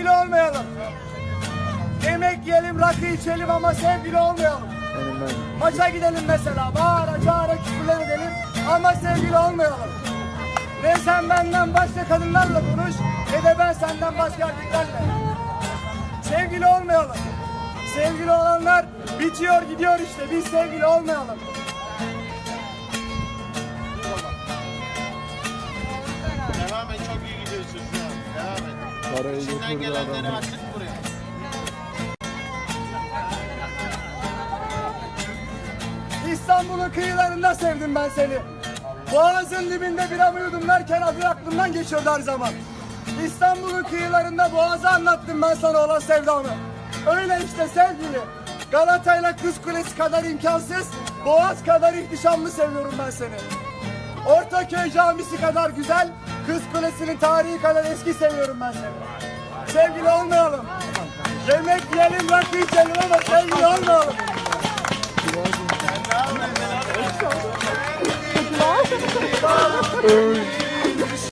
sevgili olmayalım. Yemek yiyelim, rakı içelim ama sevgili olmayalım. Maça gidelim mesela, bağıra çağıra küfürler edelim ama sevgili olmayalım. Ne sen benden başka kadınlarla konuş ne de ben senden başka erkeklerle. Sevgili olmayalım. Sevgili olanlar bitiyor gidiyor işte biz sevgili olmayalım. Parayı İçinden götürdü gelenleri buraya. İstanbul'un kıyılarında sevdim ben seni. Boğazın dibinde bir amı yudumlarken adı aklımdan geçiyordu her zaman. İstanbul'un kıyılarında boğazı anlattım ben sana olan sevdamı. Öyle işte sevgili. Galata'yla Kız Kulesi kadar imkansız, Boğaz kadar ihtişamlı seviyorum ben seni. Ortaköy camisi kadar güzel, Kız Kulesi'nin tarihi kadar eski seviyorum ben seni. Sevgili olmayalım. Yemek yiyelim, rakı içelim ama sevgili olmayalım.